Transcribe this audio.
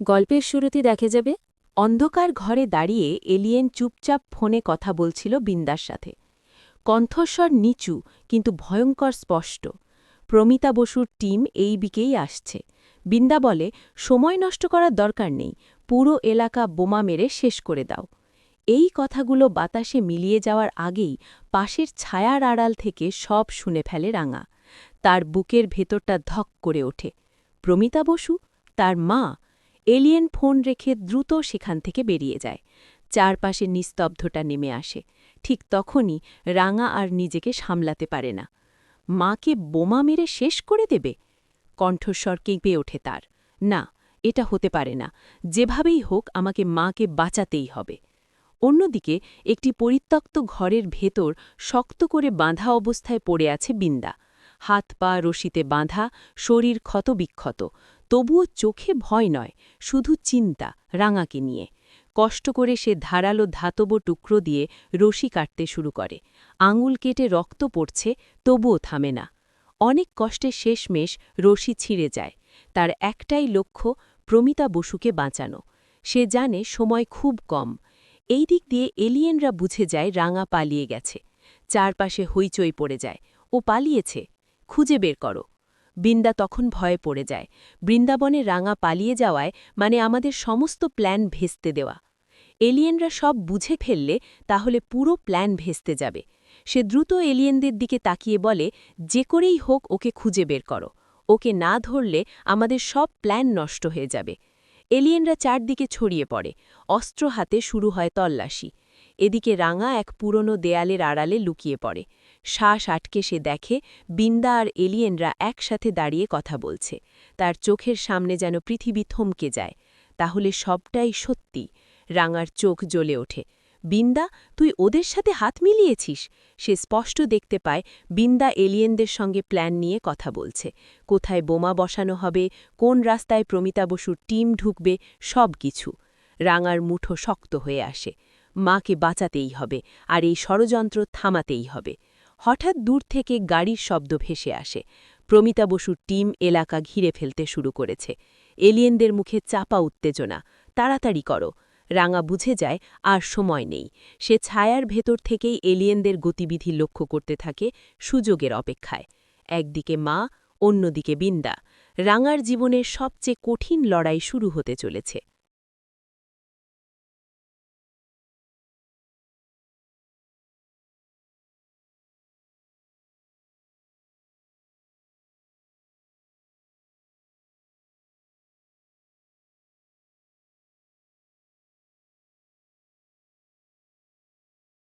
গল্পের শুরুতে দেখা যাবে, অন্ধকার ঘরে দাঁড়িয়ে এলিয়েন চুপচাপ ফোনে কথা বলছিল বিন্দার সাথে। কণ্ঠস্বর নিচু, কিন্তু ভয়ঙ্কর স্পষ্ট। প্রমিতা বসুর টিম এই বিকেই আসছে। বিন্দা বলে, সময় নষ্ট করার দরকার নেই, পুরো এলাকা বোমা মেরে শেষ করে দাও। এই কথাগুলো বাতাসে মিলিয়ে যাওয়ার আগেই পাশের ছায়ার আড়াল থেকে সব শুনে ফেলে রাঙা। তার বুকের ভেতরটা ধক করে ওঠে। প্রমিতা বসু, তার মা এলিয়েন ফোন রেখে দ্রুত সেখান থেকে বেরিয়ে যায়। চারপাশে নিস্তব্ধটা নেমে আসে। ঠিক তখনই রাঙা আর নিজেকে সামলাতে পারে না। মাকে বোমা মেরে শেষ করে দেবে? কণ্ঠস্বর কেঁপে ওঠে তার। না, এটা হতে পারে না। যেভাবেই হোক, আমাকে মাকে বাঁচাতেই হবে। অন্যদিকে একটি পরিত্যক্ত ঘরের ভেতর শক্ত করে বাঁধা অবস্থায় পড়ে আছে বিন্দা। হাত পা রশিতে বাঁধা, শরীর ক্ষতবিক্ষত। তবুও চোখে ভয় নয়, শুধু চিন্তা, রাঙাকে নিয়ে। কষ্ট করে সে ধারালো ধাতব টুকরো দিয়ে রশি কাটতে শুরু করে। আঙুল কেটে রক্ত পড়ছে, তবুও থামে না। অনেক কষ্টে শেষমেশ রশি ছিঁড়ে যায়। তার একটাই লক্ষ্য, প্রমিতা বসুকে বাঁচানো। সে জানে সময় খুব কম। এই দিক দিয়ে এলিয়েনরা বুঝে যায় রাঙা পালিয়ে গেছে। চারপাশে হইচই পড়ে যায়। ও পালিয়েছে। খুঁজে বের করো। বৃন্দা তখন ভয়ে পড়ে যায়। বৃন্দাবনে রাঙা পালিয়ে যাওয়ায় মানে আমাদের সমস্ত প্ল্যান ভেস্তে দেওয়া। এলিয়েনরা সব বুঝে ফেললে তাহলে পুরো প্ল্যান ভেস্তে যাবে। সে দ্রুত এলিয়েনদের দিকে তাকিয়ে বলে, যে করেই হোক ওকে খুঁজে বের করো। ওকে না ধরলে আমাদের সব প্ল্যান নষ্ট হয়ে যাবে। এলিয়েনরা চারদিকে ছড়িয়ে পড়ে। অস্ত্র হাতে শুরু হয় তল্লাশি। এদিকে রাঙা এক পুরনো দেয়ালের আড়ালে লুকিয়ে পড়ে। শ্বাস আটকে সে দেখে বিন্দা আর এলিয়েনরা একসাথে দাঁড়িয়ে কথা বলছে। তার চোখের সামনে যেন পৃথিবী থমকে যায়। তাহলে সবটাই সত্যি। রাঙার চোখ জ্বলে ওঠে। বিন্দা, তুই ওদের সাথে হাত মিলিয়েছিস? সে স্পষ্ট দেখতে পায় বিন্দা এলিয়েনদের সঙ্গে প্ল্যান নিয়ে কথা বলছে। কোথায় বোমা বসানো হবে, কোন রাস্তায় প্রমিতা বসুর টিম ঢুকবে, সব কিছু। রাঙার মুঠো শক্ত হয়ে আসে। মাকে বাঁচাতেই হবে, আর এই ষড়যন্ত্র থামাতেই হবে। হঠাৎ দূর থেকে গাড়ির শব্দ ভেসে আসে। প্রমিতা বসুর টিম এলাকা ঘিরে ফেলতে শুরু করেছে। এলিয়েনদের মুখে চাপা উত্তেজনা। তাড়াতাড়ি করো। রাঙা বুঝে যায়, আর সময় নেই। সে ছায়ার ভেতর থেকেই এলিয়েনদের গতিবিধি লক্ষ্য করতে থাকে সুযোগের অপেক্ষায়। একদিকে মা, অন্যদিকে বিন্দা। রাঙার জীবনের সবচেয়ে কঠিন লড়াই শুরু হতে চলেছে।